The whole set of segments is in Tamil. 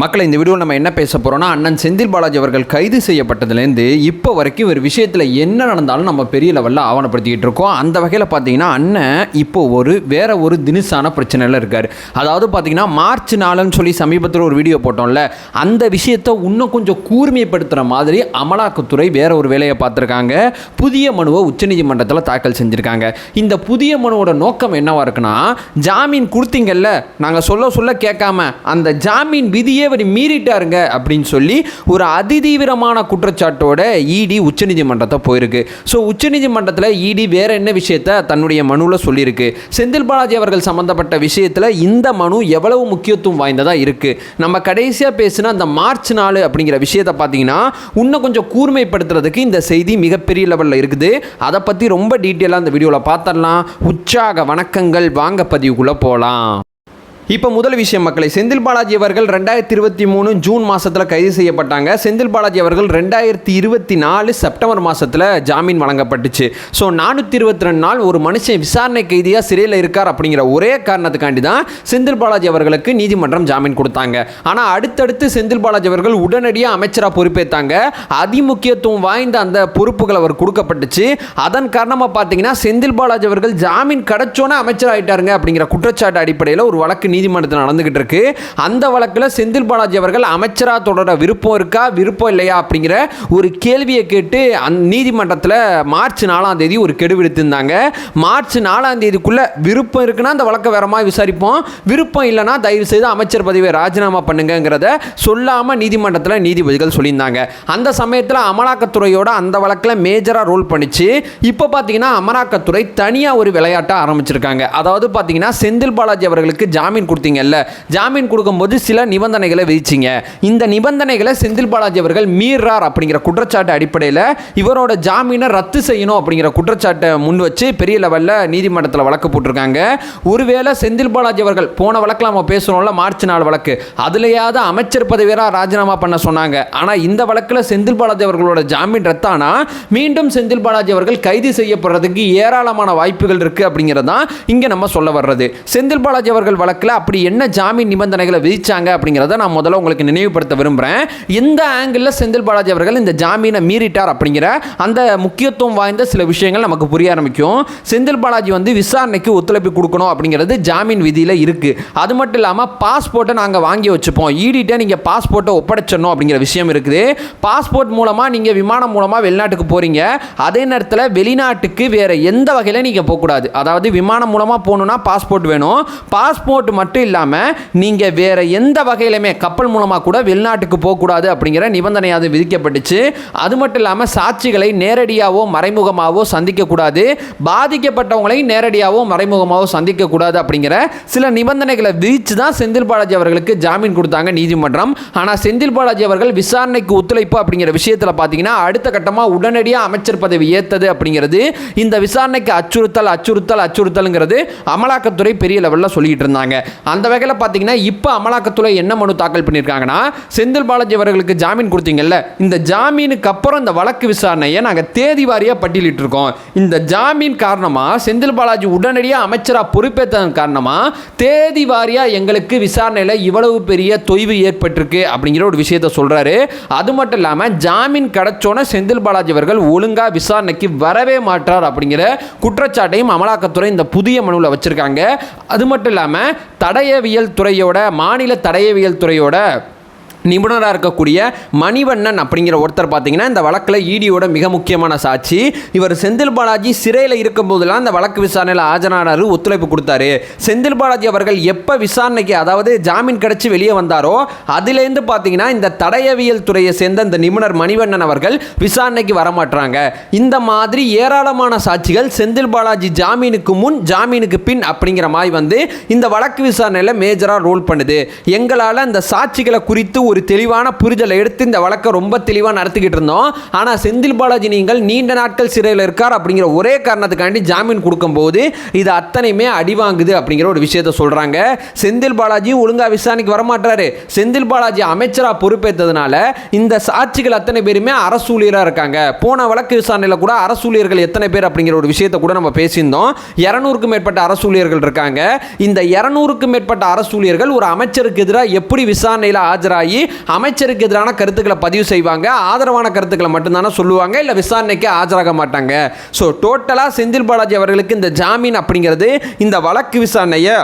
மக்களை இந்த வீடியோவில் நம்ம என்ன பேச போகிறோம்னா அண்ணன் செந்தில் பாலாஜி அவர்கள் கைது செய்யப்பட்டதுலேருந்து இப்போ வரைக்கும் ஒரு விஷயத்தில் என்ன நடந்தாலும் நம்ம பெரிய லெவலில் ஆவணப்படுத்திக்கிட்டு இருக்கோம். அந்த வகையில் பார்த்தீங்கன்னா அண்ணன் இப்போ ஒரு வேற ஒரு தினுசான பிரச்சனையில் இருக்கார். அதாவது பார்த்தீங்கன்னா மார்ச் நாலுன்னு சொல்லி சமீபத்தில் ஒரு வீடியோ போட்டோம்ல அந்த விஷயத்தை இன்னும் கொஞ்சம் கூர்மைப்படுத்துகிற மாதிரி அமலாக்கத்துறை வேற ஒரு வேலையை பார்த்துருக்காங்க. புதிய மனுவை உச்சநீதிமன்றத்தில் தாக்கல் செஞ்சுருக்காங்க. இந்த புதிய மனுவோட நோக்கம் என்னவாக இருக்குன்னா ஜாமீன் கொடுத்தீங்கல்ல நாங்கள் சொல்ல சொல்ல கேட்காம அந்த ஜாமீன் விதியே அவர் மீறிட்டாருங்க அப்படின்னு சொல்லி ஒரு அதிதீவிரமான குற்றச்சாட்டோட இடி உச்சநீதிமன்றத்தை போயிருக்கு. ஸோ உச்சநீதிமன்றத்தில் இடி வேற என்ன விஷயத்த தன்னுடைய மனுவில் சொல்லியிருக்கு? செந்தில் பாலாஜி அவர்கள் சம்பந்தப்பட்ட விஷயத்தில் இந்த மனு எவ்வளவு முக்கியத்துவம் வாய்ந்ததாக இருக்குது நம்ம கடைசியாக பேசின அந்த மார்ச் நாலு அப்படிங்கிற விஷயத்தை பார்த்தீங்கன்னா இன்னும் கொஞ்சம் கூர்மைப்படுத்துறதுக்கு இந்த செய்தி மிகப்பெரிய லெவலில் இருக்குது. அதை பற்றி ரொம்ப டீட்டெயிலாக அந்த வீடியோவில் பார்த்துடலாம் உற்சாக வணக்கங்கள். வாங்க பதிவுக்குள்ளே போகலாம் இப்போ முதல் விஷயம் மக்களை செந்தில் பாலாஜி அவர்கள் ரெண்டாயிரத்தி இருபத்தி மூணு ஜூன் மாதத்தில் கைது செய்யப்பட்டாங்க. செந்தில் பாலாஜி அவர்கள் ரெண்டாயிரத்தி இருபத்தி நாலு செப்டம்பர் மாதத்தில் ஜாமீன் வழங்கப்பட்டுச்சு. ஸோ நானூற்றி இருபத்தி ரெண்டு நாள் ஒரு மனுஷன் விசாரணை கைதியாக சிறையில் இருக்கார் அப்படிங்கிற ஒரே காரணத்துக்காண்டி தான் செந்தில் பாலாஜி அவர்களுக்கு நீதிமன்றம் ஜாமீன் கொடுத்தாங்க. ஆனால் அடுத்தடுத்து செந்தில் பாலாஜி அவர்கள் உடனடியாக அமைச்சராக பொறுப்பேற்றாங்க அதிமுக்கியத்துவம் வாய்ந்த அந்த பொறுப்புகள் அவர் கொடுக்கப்பட்டுச்சு. அதன் காரணமாக பார்த்தீங்கன்னா செந்தில் பாலாஜி அவர்கள் ஜாமீன் கிடச்சோன்னே அமைச்சராயிட்டாருங்க அப்படிங்கிற குற்றச்சாட்டு அடிப்படையில் ஒரு வழக்கு நீதிமன்றத்தில் நடந்துகிட்டு இருக்கு அந்த வழக்கில் செந்தில் பாலாஜி அவர்கள் அமைச்சராக தொடர விருப்பம் இருக்கா விருப்பம் இல்லையா அப்படிங்கிற ஒரு கேள்வியை கேட்டு அந் நீதிமன்றத்தில் மார்ச் நாலாம் தேதி ஒரு கெடு விடுத்திருந்தாங்க. மார்ச் நாலாம் தேதிக்குள்ள விருப்பம் இருக்குன்னா அந்த வழக்கை வேற மாதிரி விசாரிப்போம். விருப்பம் இல்லைன்னா தயவு செய்து அமைச்சர் பதவியை ராஜினாமா பண்ணுங்கிறத சொல்லாமல் நீதிமன்றத்தில் நீதிபதிகள் சொல்லியிருந்தாங்க. அந்த சமயத்தில் அமலாக்கத்துறையோட அந்த வழக்கில் மேஜராக ரோல் பண்ணிச்சு. இப்போ பார்த்தீங்கன்னா அமலாக்கத்துறை தனியாக ஒரு விளையாட்டை ஆரம்பிச்சிருக்காங்க. அதாவது பார்த்தீங்கன்னா செந்தில் பாலாஜி அவர்களுக்கு ஜாமீன் கொடுத்தீங்கல்ல? ஜாமீன் கொடுக்கும்போது சில நிபந்தனைகளை விதிச்சிங்க. இந்த நிபந்தனைகளை செந்தில் பாலாஜி அவர்கள் மீறார் அப்படிங்கிற குற்றச்சாட்டு அடிப்படையில் இவரோட ஜாமீனை ரத்து செய்யணும் அப்படிங்கிற குற்றச்சாட்டை முன் வச்சு பெரிய லெவலில் நீதிமன்றத்தில் வழக்கு போட்டிருக்காங்க. ஒருவேளை செந்தில் பாலாஜி அவர்கள் போன வழக்கில் நம்ம பேசுகிறோம்ல மார்ச் நாலு வழக்கு. அதுலையாவது அமைச்சர் பதவியராக ராஜினாமா பண்ண சொன்னாங்க. ஆனால் இந்த வழக்கில் செந்தில் பாலாஜி அவர்களோட ஜாமீன் ரத்தானா? மீண்டும் செந்தில் பாலாஜி அவர்கள் கைது செய்யப்படுறதுக்கு ஏராளமான வாய்ப்புகள் இருக்குது அப்படிங்கிறது தான் இங்கே நம்ம சொல்ல வர்றது. செந்தில் பாலாஜி அவர்கள் வழக்கில் அப்படி என்ன ஜாமீன் நிபந்தனைகளை விதிச்சாங்க அப்படிங்கிறத நான் முதல்ல உங்களுக்கு நினைவுபடுத்த விரும்புகிறேன் எந்த ஆங்கிளில் செந்தில் பாலாஜி அவர்கள் இந்த ஜாமீனை மீறிட்டார் அப்படிங்கிற அந்த முக்கியத்துவம் வாய்ந்த சில விஷயங்கள் நமக்கு புரிய ஆரம்பிக்கும். செந்தில் பாலாஜி வந்து விசாரணைக்கு ஒத்துழைப்பு கொடுக்கணும் அப்படிங்கிறது ஜாமீன் விதியில் இருக்குது அது மட்டும் இல்லாமல் பாஸ்போர்ட்டை நாங்கள் வாங்கி வச்சுப்போம். ஈடிட்டே நீங்கள் பாஸ்போர்ட்டை ஒப்படைச்சிடணும் அப்படிங்கிற விஷயம் இருக்குது. பாஸ்போர்ட் மூலமாக நீங்கள் விமானம் மூலமாக வெளிநாட்டுக்கு போகிறீங்க அதே நேரத்தில் வெளிநாட்டுக்கு வேறு எந்த வகையில் நீங்கள் போகக்கூடாது. அதாவது விமானம் மூலமாக போகணுன்னா பாஸ்போர்ட் வேணும். பாஸ்போர்ட் மட்டும் இல்லாமல் நீங்கள் வேறு எந்த வகையிலுமே கப்பல் மூலமாக கூட வெளிநாட்டுக்கு போகக்கூடாது அப்படிங்கிற நிபந்தனை அது விதிக்கப்பட்டுச்சு. அது மட்டும் இல்லாமல் சாட்சிகளை நேரடியாகவோ மறைமுகமாகவோ சந்திக்கக்கூடாது. பாதிக்கப்பட்டவங்களை நேரடியாகவோ மறைமுகமாகவோ சந்திக்கக்கூடாது அப்படிங்கிற சில நிபந்தனைகளை விதித்து தான் செந்தில் பாலாஜி அவர்களுக்கு ஜாமீன் கொடுத்தாங்க நீதிமன்றம். ஆனால் செந்தில் பாலாஜி அவர்கள் விசாரணைக்கு ஒத்துழைப்பு அப்படிங்கிற விஷயத்தில் பார்த்தீங்கன்னா அடுத்த கட்டமாக உடனடியாக அமைச்சர் பதவி ஏற்றது அப்படிங்கிறது இந்த விசாரணைக்கு அச்சுறுத்தல் அச்சுறுத்தல் அச்சுறுத்தல்ங்கிறது அமலாக்கத்துறை பெரிய லெவலில் சொல்லிட்டு இருந்தாங்க. அந்த வகையில் பார்த்தீங்கன்னா இப்போ அமலாக்கத்துறை என்ன மனு தாக்கல் பண்ணியிருக்காங்கன்னா செந்தில் பாலாஜி அவர்களுக்கு ஜாமீன் கொடுத்தீங்கல்ல இந்த ஜாமீனுக்கு அப்புறம் இந்த வழக்கு விசாரணையை நாங்கள் தேதி வாரியாக பட்டியலிட்டு இருக்கோம் இந்த ஜாமீன் காரணமாக செந்தில் பாலாஜி உடனடியாக அமைச்சராக பொறுப்பேற்றதன் காரணமாக தேதி வாரியாக எங்களுக்கு விசாரணையில் இவ்வளவு பெரிய தொய்வு ஏற்பட்டிருக்கு அப்படிங்கிற ஒரு விஷயத்த சொல்கிறாரு அது மட்டும் இல்லாமல் ஜாமீன் கிடைச்சோன்னே செந்தில் பாலாஜி அவர்கள் ஒழுங்காக விசாரணைக்கு வரவே மாட்டார் அப்படிங்கிற குற்றச்சாட்டையும் அமலாக்கத்துறை இந்த புதிய மனுவில் வச்சுருக்காங்க. அது மட்டும் இல்லாமல் தடயவியல் துறையோட மாநில தடயவியல் துறையோட நிபுணராக இருக்கக்கூடிய மணிவண்ணன் அப்படிங்கிற ஒருத்தர் பார்த்தீங்கன்னா இந்த வழக்கில் ஈடியோட மிக முக்கியமான சாட்சி. இவர் செந்தில் பாலாஜி சிறையில் இருக்கும்போதெல்லாம் இந்த வழக்கு விசாரணையில் ஆஜரானாரு ஒத்துழைப்பு கொடுத்தாரு. செந்தில் பாலாஜி அவர்கள் எப்போ விசாரணைக்கு அதாவது ஜாமீன் கிடைச்சி வெளியே வந்தாரோ அதுலேருந்து பார்த்தீங்கன்னா இந்த தடயவியல் துறையை சேர்ந்த இந்த நிபுணர் மணிவண்ணன் அவர்கள் விசாரணைக்கு வரமாட்டாங்க இந்த மாதிரி ஏராளமான சாட்சிகள் செந்தில் பாலாஜி ஜாமீனுக்கு முன் ஜாமீனுக்கு பின் அப்படிங்கிற மாதிரி வந்து இந்த வழக்கு விசாரணையில் மேஜராக ரோல் பண்ணுது. எங்களால் இந்த சாட்சிகளை குறித்து ஒரு தெளிவான புரிதலை எடுத்து இந்த வழக்கை ரொம்ப தெளிவாக நடத்திக்கிட்டு இருந்தோம். ஆனால் செந்தில் பாலாஜி நீங்கள் நீண்ட நாட்கள் சிறையில் இருக்கார் அப்படிங்கிற ஒரே காரணத்துக்காண்டி ஜாமீன் கொடுக்கும்போது இது அத்தனையுமே அடி வாங்குது அப்படிங்கிற ஒரு விஷயத்த சொல்கிறாங்க செந்தில் பாலாஜி ஒழுங்காக விசாரணைக்கு வரமாட்டாரு. செந்தில் பாலாஜி அமைச்சராக பொறுப்பேற்றதுனால இந்த சாட்சிகள் அத்தனை பேருமே அரசூழியராக இருக்காங்க. போன வழக்கு விசாரணையில் கூட அரசூழியர்கள் எத்தனை பேர் அப்படிங்கிற ஒரு விஷயத்தை கூட நம்ம பேசியிருந்தோம். இரநூறுக்கும் மேற்பட்ட அரசூழியர்கள் இருக்காங்க. இந்த இரநூறுக்கும் மேற்பட்ட அரசூழியர்கள் ஒரு அமைச்சருக்கு எதிராக எப்படி விசாரணையில் ஆஜராகி அமைச்சருக்கு எதிரான கருத்துக்களை பதிவு செய்வாங்க ஆதரவான கருத்துக்களை மட்டும்தானே சொல்லுவாங்க இல்லை விசாரணைக்கு ஆஜராக மாட்டாங்க. ஸோ டோட்டலாக செந்தில் பாலாஜி அவர்களுக்கு இந்த ஜாமீன் அப்படிங்கிறது இந்த வழக்கு விசாரணையை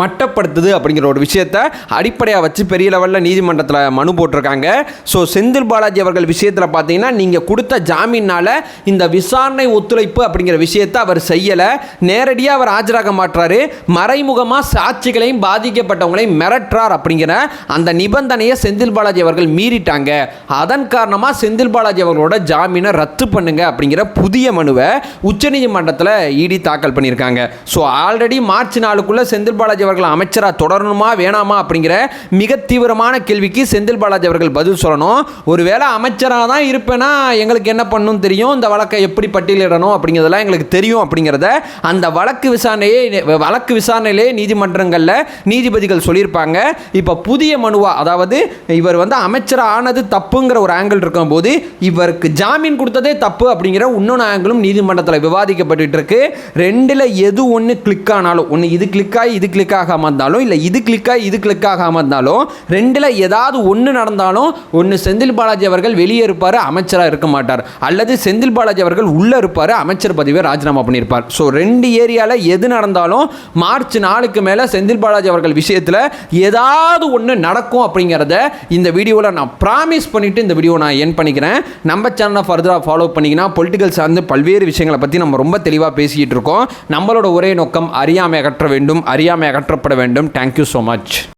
மட்டப்படுத்துது அப்படிங்கிற ஒரு விஷயத்த அடிப்படையாக வச்சு பெரிய லெவலில் நீதிமன்றத்தில் மனு போட்டிருக்காங்க. ஸோ செந்தில் பாலாஜி அவர்கள் விஷயத்தில் பார்த்தீங்கன்னா நீங்கள் கொடுத்த ஜாமீனால் இந்த விசாரணை ஒத்துழைப்பு அப்படிங்கிற விஷயத்தை அவர் செய்யலை. நேரடியாக அவர் ஆஜராக மாட்டுறாரு மறைமுகமாக சாட்சிகளையும் பாதிக்கப்பட்டவங்களையும் மிரட்டுறார் அப்படிங்கிற அந்த நிபந்தனையை செந்தில் பாலாஜி அவர்கள் மீறிட்டாங்க. அதன் காரணமாக செந்தில் பாலாஜி அவர்களோட ஜாமீனை ரத்து பண்ணுங்க அப்படிங்கிற புதிய மனுவை உச்சநீதிமன்றத்தில் இடி தாக்கல் பண்ணியிருக்காங்க. ஸோ ஆல்ரெடி மார்ச் நாளுக்குள்ளே செந்தில் பாலாஜி அவர்கள் அமைச்சராக தொடரணுமா வேணாமா அப்படிங்கிற மிக தீவிரமான கேள்விக்கு செந்தில் பாலாஜி அவர்கள் பதில் சொல்லணும். ஒருவேளை அமைச்சராக தான் இருப்பேன்னா எங்களுக்கு என்ன பண்ணணும் தெரியும் இந்த வழக்கை எப்படி பட்டியலிடணும் அப்படிங்கிறதெல்லாம் எங்களுக்கு தெரியும் அப்படிங்கிறத அந்த வழக்கு விசாரணையே வழக்கு விசாரணையிலே நீதிமன்றங்களில் நீதிபதிகள் சொல்லியிருப்பாங்க. இப்போ புதிய மனுவா அதாவது இவர் வந்து அமைச்சராக ஆனது தப்புங்கிற ஒரு ஆங்கிள் இருக்கும்போது இவருக்கு ஜாமீன் கொடுத்ததே தப்பு அப்படிங்கிற இன்னொன்று ஆங்கிளும் நீதிமன்றத்தில் விவாதிக்கப்பட்டு இருக்கு. ரெண்டில் எது ஒன்று கிளிக் ஆனாலும் ஒன்று இது கிளிக் ஆகி இது கிளிக் ஆகாமல் இருந்தாலும் இல்லை இது கிளிக்காக இது கிளிக் ஆகாமல் இருந்தாலும் ரெண்டில் ஏதாவது ஒன்று நடந்தாலும் ஒன்று செந்தில் பாலாஜி அவர்கள் வெளியே இருப்பார் அமைச்சராக இருக்க மாட்டார். அல்லது செந்தில் பாலாஜி அவர்கள் உள்ளே இருப்பார் அமைச்சர் பதவியை ராஜினாமா பண்ணியிருப்பார். ஸோ ரெண்டு ஏரியாவில் எது நடந்தாலும் மார்ச் நாளுக்கு மேலே செந்தில் பாலாஜி அவர்கள் விஷயத்தில் ஏதாவது ஒன்று நடக்கும் அப்படிங்கிறத இந்த வீடியோவில் நான் ப்ராமிஸ் பண்ணிவிட்டு இந்த வீடியோ நான் என் பண்ணிக்கிறேன். நம்ம சேனலை ஃபர்தராக ஃபாலோ பண்ணிங்கன்னா பொலிட்டிக்கல் சார்ந்து பல்வேறு விஷயங்களை பற்றி நம்ம ரொம்ப தெளிவாக பேசிக்கிட்டு இருக்கோம். நம்மளோட ஒரே நோக்கம் அறியாமை அகற்ற வேண்டும் அறியாமை அகற்றப்பட வேண்டும். Thank you so much